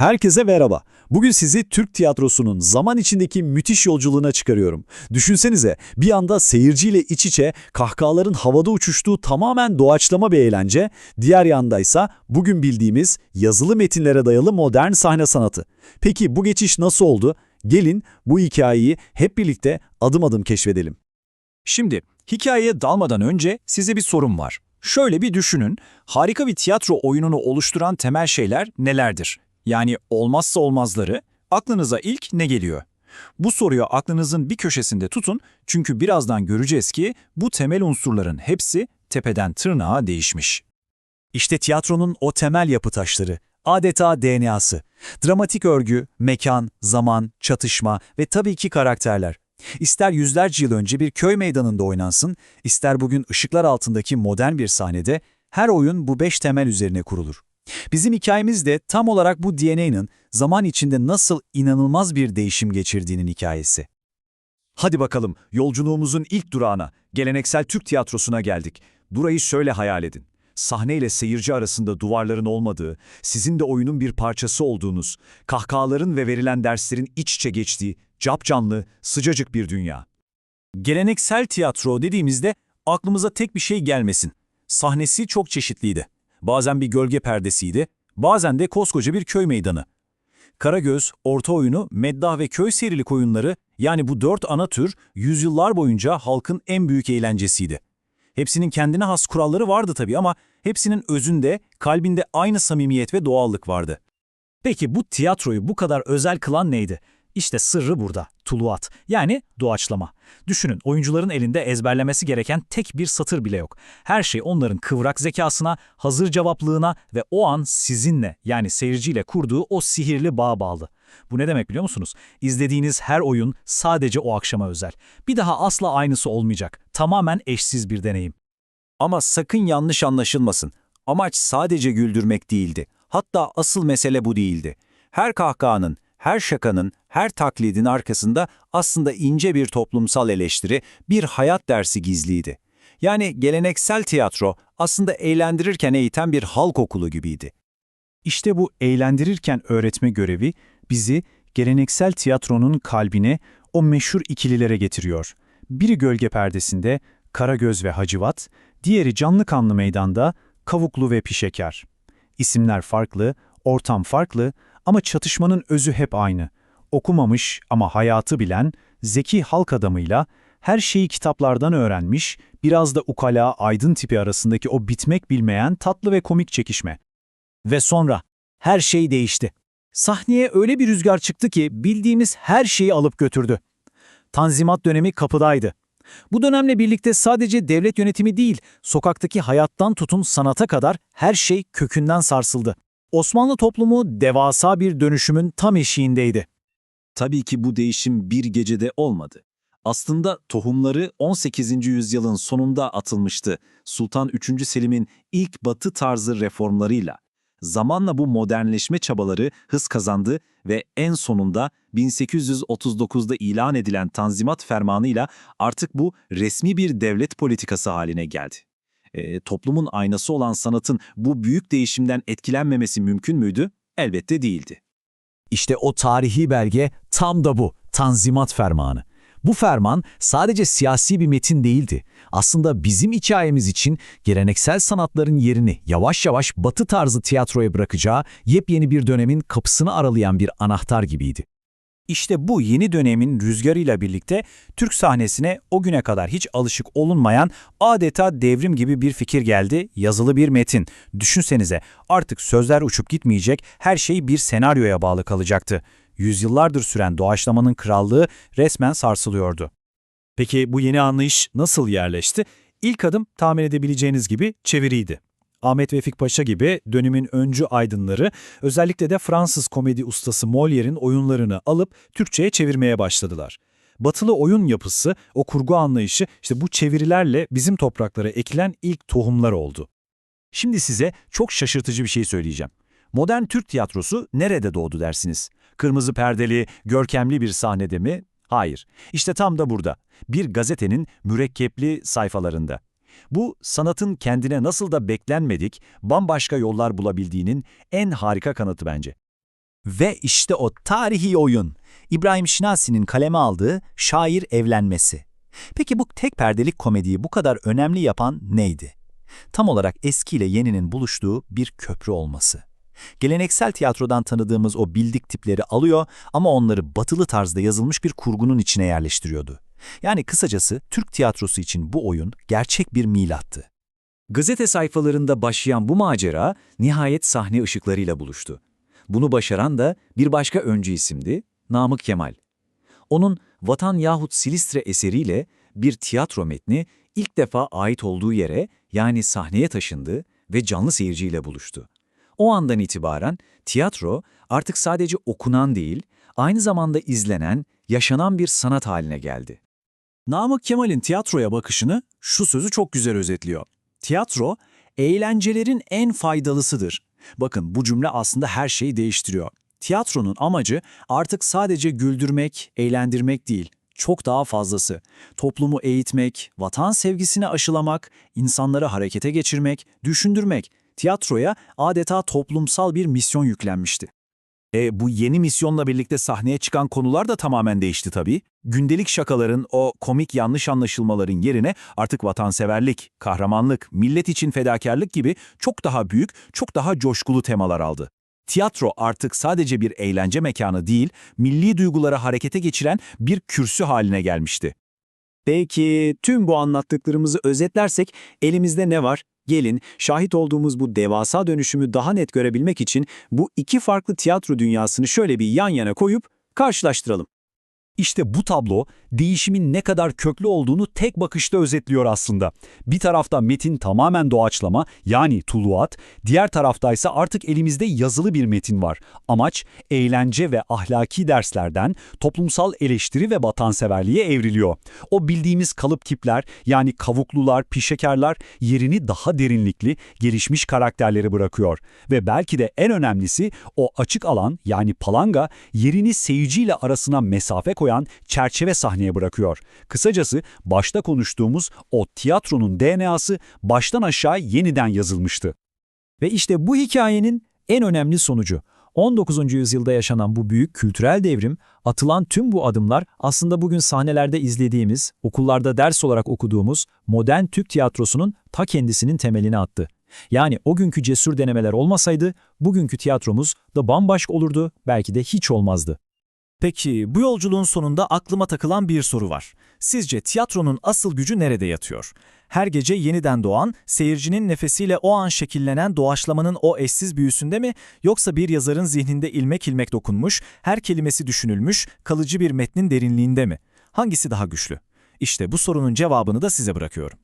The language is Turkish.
Herkese merhaba. Bugün sizi Türk tiyatrosunun zaman içindeki müthiş yolculuğuna çıkarıyorum. Düşünsenize bir anda seyirciyle iç içe kahkahaların havada uçuştuğu tamamen doğaçlama bir eğlence, diğer yandaysa bugün bildiğimiz yazılı metinlere dayalı modern sahne sanatı. Peki bu geçiş nasıl oldu? Gelin bu hikayeyi hep birlikte adım adım keşfedelim. Şimdi hikayeye dalmadan önce size bir sorum var. Şöyle bir düşünün, harika bir tiyatro oyununu oluşturan temel şeyler nelerdir? Yani olmazsa olmazları, aklınıza ilk ne geliyor? Bu soruyu aklınızın bir köşesinde tutun çünkü birazdan göreceğiz ki bu temel unsurların hepsi tepeden tırnağa değişmiş. İşte tiyatronun o temel yapı taşları, adeta DNA'sı. Dramatik örgü, mekan, zaman, çatışma ve tabii ki karakterler. İster yüzlerce yıl önce bir köy meydanında oynansın, ister bugün ışıklar altındaki modern bir sahnede, her oyun bu beş temel üzerine kurulur. Bizim hikayemiz de tam olarak bu DNA'nın zaman içinde nasıl inanılmaz bir değişim geçirdiğinin hikayesi. Hadi bakalım yolculuğumuzun ilk durağına, geleneksel Türk tiyatrosuna geldik. Burayı şöyle hayal edin. Sahne ile seyirci arasında duvarların olmadığı, sizin de oyunun bir parçası olduğunuz, kahkahaların ve verilen derslerin iç içe geçtiği, capcanlı, sıcacık bir dünya. Geleneksel tiyatro dediğimizde aklımıza tek bir şey gelmesin. Sahnesi çok çeşitliydi. Bazen bir gölge perdesiydi, bazen de koskoca bir köy meydanı. Karagöz, orta oyunu, meddah ve köy serilik oyunları yani bu dört ana tür yüzyıllar boyunca halkın en büyük eğlencesiydi. Hepsinin kendine has kuralları vardı tabii ama hepsinin özünde, kalbinde aynı samimiyet ve doğallık vardı. Peki bu tiyatroyu bu kadar özel kılan neydi? İşte sırrı burada, tuluat yani doğaçlama. Düşünün oyuncuların elinde ezberlemesi gereken tek bir satır bile yok. Her şey onların kıvrak zekasına, hazır cevaplığına ve o an sizinle yani seyirciyle kurduğu o sihirli bağ bağlı. Bu ne demek biliyor musunuz? İzlediğiniz her oyun sadece o akşama özel. Bir daha asla aynısı olmayacak. Tamamen eşsiz bir deneyim. Ama sakın yanlış anlaşılmasın. Amaç sadece güldürmek değildi. Hatta asıl mesele bu değildi. Her kahkahanın, her şakanın, her taklidin arkasında aslında ince bir toplumsal eleştiri, bir hayat dersi gizliydi. Yani geleneksel tiyatro aslında eğlendirirken eğiten bir halk okulu gibiydi. İşte bu eğlendirirken öğretme görevi bizi geleneksel tiyatronun kalbine, o meşhur ikililere getiriyor. Biri gölge perdesinde, Karagöz ve Hacivat, diğeri canlı kanlı meydanda, Kavuklu ve Pişekar. İsimler farklı, ortam farklı ama çatışmanın özü hep aynı. Okumamış ama hayatı bilen, zeki halk adamıyla, her şeyi kitaplardan öğrenmiş, biraz da ukala aydın tipi arasındaki o bitmek bilmeyen tatlı ve komik çekişme. Ve sonra her şey değişti. Sahneye öyle bir rüzgar çıktı ki bildiğimiz her şeyi alıp götürdü. Tanzimat dönemi kapıdaydı. Bu dönemle birlikte sadece devlet yönetimi değil, sokaktaki hayattan tutun sanata kadar her şey kökünden sarsıldı. Osmanlı toplumu devasa bir dönüşümün tam eşiğindeydi. Tabii ki bu değişim bir gecede olmadı. Aslında tohumları 18. yüzyılın sonunda atılmıştı. Sultan 3. Selim'in ilk batı tarzı reformlarıyla. Zamanla bu modernleşme çabaları hız kazandı ve en sonunda 1839'da ilan edilen Tanzimat Fermanı'yla artık bu resmi bir devlet politikası haline geldi. E, toplumun aynası olan sanatın bu büyük değişimden etkilenmemesi mümkün müydü? Elbette değildi. İşte o tarihi belge tam da bu, Tanzimat Fermanı. Bu ferman sadece siyasi bir metin değildi. Aslında bizim hikayemiz için geleneksel sanatların yerini yavaş yavaş batı tarzı tiyatroya bırakacağı yepyeni bir dönemin kapısını aralayan bir anahtar gibiydi. İşte bu yeni dönemin rüzgarıyla birlikte Türk sahnesine o güne kadar hiç alışık olunmayan adeta devrim gibi bir fikir geldi, yazılı bir metin. Düşünsenize artık sözler uçup gitmeyecek, her şey bir senaryoya bağlı kalacaktı. Yüzyıllardır süren doğaçlamanın krallığı resmen sarsılıyordu. Peki bu yeni anlayış nasıl yerleşti? İlk adım tahmin edebileceğiniz gibi çeviriydi. Ahmet Vefik Paşa gibi dönemin öncü aydınları özellikle de Fransız komedi ustası Molière'in oyunlarını alıp Türkçe'ye çevirmeye başladılar. Batılı oyun yapısı, o kurgu anlayışı işte bu çevirilerle bizim topraklara ekilen ilk tohumlar oldu. Şimdi size çok şaşırtıcı bir şey söyleyeceğim. Modern Türk tiyatrosu nerede doğdu dersiniz? Kırmızı perdeli, görkemli bir sahnede mi? Hayır. İşte tam da burada. Bir gazetenin mürekkepli sayfalarında. Bu sanatın kendine nasıl da beklenmedik, bambaşka yollar bulabildiğinin en harika kanıtı bence. Ve işte o tarihi oyun. İbrahim Şinasi'nin kaleme aldığı Şair Evlenmesi. Peki bu tek perdelik komediyi bu kadar önemli yapan neydi? Tam olarak eski ile yeninin buluştuğu bir köprü olması. Geleneksel tiyatrodan tanıdığımız o bildik tipleri alıyor ama onları batılı tarzda yazılmış bir kurgunun içine yerleştiriyordu. Yani kısacası Türk tiyatrosu için bu oyun gerçek bir milattı. Gazete sayfalarında başlayan bu macera nihayet sahne ışıklarıyla buluştu. Bunu başaran da bir başka öncü isimdi, Namık Kemal. Onun Vatan yahut Silistre eseriyle bir tiyatro metni ilk defa ait olduğu yere yani sahneye taşındı ve canlı seyirciyle buluştu. O andan itibaren tiyatro artık sadece okunan değil, aynı zamanda izlenen, yaşanan bir sanat haline geldi. Namık Kemal'in tiyatroya bakışını şu sözü çok güzel özetliyor. Tiyatro, eğlencelerin en faydalısıdır. Bakın bu cümle aslında her şeyi değiştiriyor. Tiyatronun amacı artık sadece güldürmek, eğlendirmek değil, çok daha fazlası. Toplumu eğitmek, vatan sevgisini aşılamak, insanları harekete geçirmek, düşündürmek. Tiyatroya adeta toplumsal bir misyon yüklenmişti. E, bu yeni misyonla birlikte sahneye çıkan konular da tamamen değişti tabii. Gündelik şakaların, o komik yanlış anlaşılmaların yerine artık vatanseverlik, kahramanlık, millet için fedakarlık gibi çok daha büyük, çok daha coşkulu temalar aldı. Tiyatro artık sadece bir eğlence mekanı değil, milli duyguları harekete geçiren bir kürsü haline gelmişti. Peki tüm bu anlattıklarımızı özetlersek elimizde ne var? Gelin şahit olduğumuz bu devasa dönüşümü daha net görebilmek için bu iki farklı tiyatro dünyasını şöyle bir yan yana koyup karşılaştıralım. İşte bu tablo değişimin ne kadar köklü olduğunu tek bakışta özetliyor aslında. Bir tarafta metin tamamen doğaçlama yani tuluat, diğer taraftaysa artık elimizde yazılı bir metin var. Amaç eğlence ve ahlaki derslerden toplumsal eleştiri ve vatanseverliğe evriliyor. O bildiğimiz kalıp tipler yani kavuklular, pişekarlar yerini daha derinlikli, gelişmiş karakterleri bırakıyor. Ve belki de en önemlisi o açık alan yani palanga yerini seyirciyle arasına mesafe koyan çerçeve sahneye bırakıyor. Kısacası başta konuştuğumuz o tiyatronun DNA'sı baştan aşağı yeniden yazılmıştı. Ve işte bu hikayenin en önemli sonucu. 19. yüzyılda yaşanan bu büyük kültürel devrim, atılan tüm bu adımlar aslında bugün sahnelerde izlediğimiz, okullarda ders olarak okuduğumuz modern Türk tiyatrosunun ta kendisinin temelini attı. Yani o günkü cesur denemeler olmasaydı bugünkü tiyatromuz da bambaşka olurdu, belki de hiç olmazdı. Peki bu yolculuğun sonunda aklıma takılan bir soru var. Sizce tiyatronun asıl gücü nerede yatıyor? Her gece yeniden doğan, seyircinin nefesiyle o an şekillenen doğaçlamanın o eşsiz büyüsünde mi, yoksa bir yazarın zihninde ilmek ilmek dokunmuş, her kelimesi düşünülmüş, kalıcı bir metnin derinliğinde mi? Hangisi daha güçlü? İşte bu sorunun cevabını da size bırakıyorum.